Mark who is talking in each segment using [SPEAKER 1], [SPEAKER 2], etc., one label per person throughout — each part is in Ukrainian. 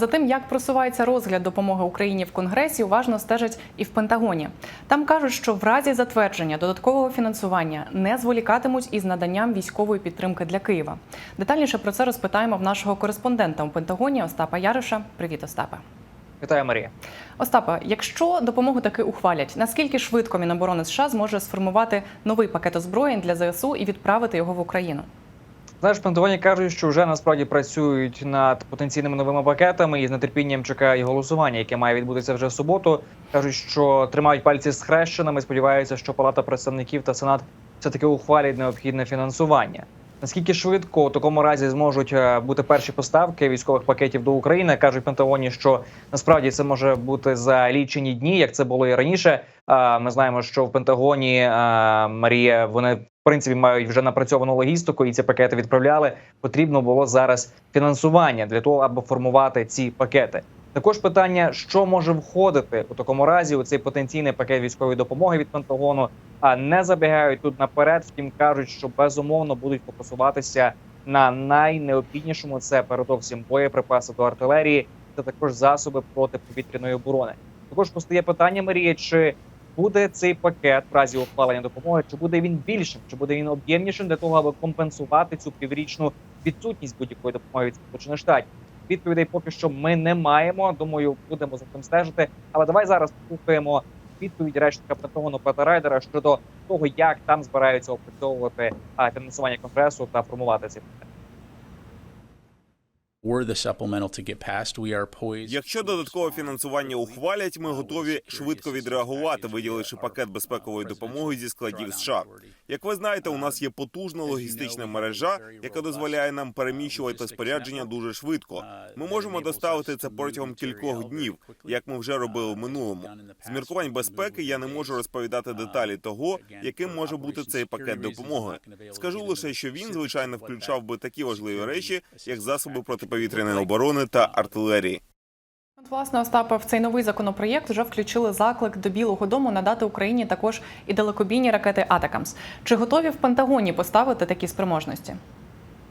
[SPEAKER 1] За тим, як просувається розгляд допомоги Україні в Конгресі, уважно стежать і в Пентагоні. Там кажуть, що в разі затвердження додаткового фінансування не зволікатимуть із наданням військової підтримки для Києва. Детальніше про це розпитаємо в нашого кореспондента у Пентагоні Остапа Яриша. Привіт, Остапе.
[SPEAKER 2] Вітаю, Марія.
[SPEAKER 1] Остапа, якщо допомогу таки ухвалять, наскільки швидко Міноборони США зможе сформувати новий пакет озброєнь для ЗСУ і відправити його в Україну?
[SPEAKER 2] Знаєш, Пентагоні кажуть, що вже насправді працюють над потенційними новими пакетами і з нетерпінням чекають голосування, яке має відбутися вже в суботу. кажуть, що тримають пальці схрещеними. Сподіваються, що Палата представників та Сенат все таки ухвалять необхідне фінансування. Наскільки швидко у такому разі зможуть е, бути перші поставки військових пакетів до України? кажуть в Пентагоні, що насправді це може бути за лічені дні, як це було і раніше. Ми знаємо, що в Пентагоні Марія вони в принципі мають вже напрацьовану логістику, і ці пакети відправляли. Потрібно було зараз фінансування для того, аби формувати ці пакети. Також питання, що може входити у такому разі у цей потенційний пакет військової допомоги від Пентагону. А не забігають тут наперед. Втім, кажуть, що безумовно будуть фокусуватися на найнеобхіднішому. Це передовсім боєприпаси до артилерії, та також засоби протиповітряної оборони. Також постає питання, Марія, чи буде цей пакет в разі ухвалення допомоги, чи буде він більшим, чи буде він об'ємнішим для того, аби компенсувати цю піврічну відсутність будь-якої допомоги від Сполучених Штатів. Відповідей поки що ми не маємо. Думаю, будемо за цим стежити. Але давай зараз послухаємо відповідь речника Пентагону Пета Райдера щодо того, як там збираються опрацьовувати фінансування конгресу та формувати ці пакет.
[SPEAKER 3] Якщо додаткове фінансування ухвалять, ми готові швидко відреагувати, виділивши пакет безпекової допомоги зі складів США. Як ви знаєте, у нас є потужна логістична мережа, яка дозволяє нам переміщувати спорядження дуже швидко. Ми можемо доставити це протягом кількох днів, як ми вже робили в минулому. З міркувань безпеки я не можу розповідати деталі того, яким може бути цей пакет допомоги. Скажу лише, що він звичайно включав би такі важливі речі, як засоби протиповітряної оборони та артилерії.
[SPEAKER 1] Власне, Остапа, в цей новий законопроєкт вже включили заклик до Білого Дому надати Україні також і далекобійні ракети Атакамс. Чи готові в Пентагоні поставити такі спроможності?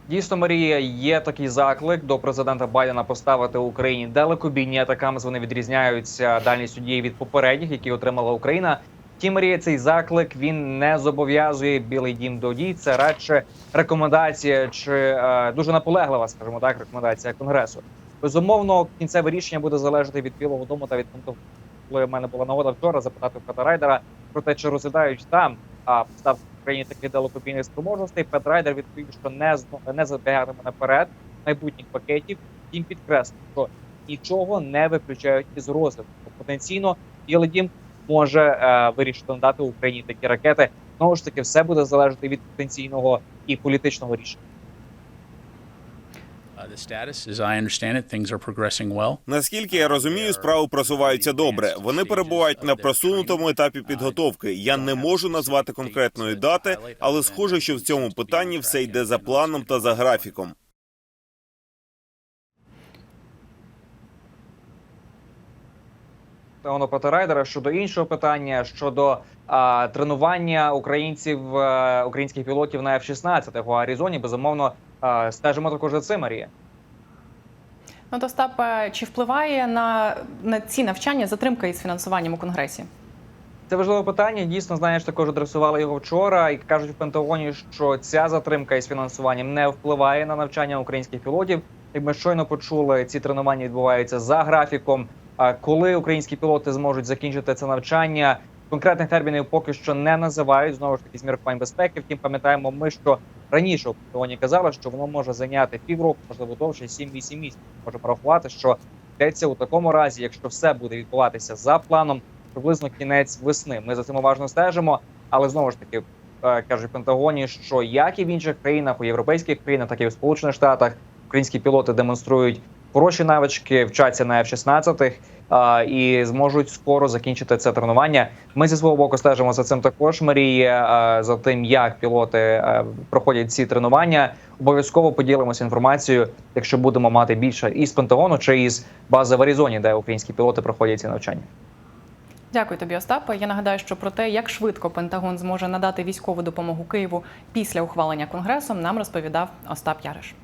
[SPEAKER 2] Дійсно, Марія, є такий заклик до президента Байдена поставити Україні далекобійні атаками. Вони відрізняються дальністю дії від попередніх, які отримала Україна. Ті Марія, цей заклик він не зобов'язує Білий Дім до дій. Це радше рекомендація чи е, дуже наполеглива, скажімо так, рекомендація Конгресу. Безумовно, кінцеве рішення буде залежати від Білого Дому та від Пентагону. Коли в мене була нагода вчора запитати Пета Райдера про те, чи розглядають там а поставки в Україні таких далекобійних спроможностей. Пет Райдер відповів, що не не забігатиме наперед майбутніх пакетів. Втім, підкреслив, що нічого не виключають із розгляду. Потенційно Білий Дім може е, вирішити надати Україні такі ракети. Знову ж таки, все буде залежати від потенційного і політичного рішення.
[SPEAKER 4] Uh.
[SPEAKER 3] Наскільки я розумію, справи просуваються добре. Вони перебувають на просунутому етапі підготовки. Я не можу назвати конкретної дати, але схоже, що в цьому питанні все йде за планом та за графіком.
[SPEAKER 2] Петагону Пета Райдера щодо іншого питання щодо а, тренування українців е, українських пілотів на F-16 в Аризоні. Безумовно, а, стежимо також за цим, Марія.
[SPEAKER 1] Ну, Остапе, чи впливає на, на ці навчання затримка із фінансуванням у Конгресі?
[SPEAKER 2] Це важливе питання. Дійсно, знаєш, також адресували його вчора, і кажуть в Пентагоні, що ця затримка із фінансуванням не впливає на навчання українських пілотів. Як ми щойно почули, ці тренування відбуваються за графіком. Коли українські пілоти зможуть закінчити це навчання, конкретних термінів поки що не називають. Знову ж таки, з міркувань безпеки. Втім, пам'ятаємо, ми що раніше у казали, що воно може зайняти півроку, можливо, довше 7-8 місяців. Можемо порахувати, що йдеться у такому разі, якщо все буде відбуватися за планом, приблизно кінець весни. Ми за цим уважно стежимо, але знову ж таки е, кажуть Пентагоні, що як і в інших країнах, у європейських країнах, так і в Сполучених Штатах, українські пілоти демонструють хороші навички, вчаться на F-16 і зможуть скоро закінчити це тренування. Ми зі свого боку стежимо за цим також. Марія за тим, як пілоти проходять ці тренування. Обов'язково поділимося інформацією, якщо будемо мати більше із Пентагону чи із бази в Аризоні, де українські пілоти проходять ці навчання.
[SPEAKER 1] Дякую тобі, Остапе. Я нагадаю, що про те, як швидко Пентагон зможе надати військову допомогу Києву після ухвалення Конгресом, нам розповідав Остап Яриш.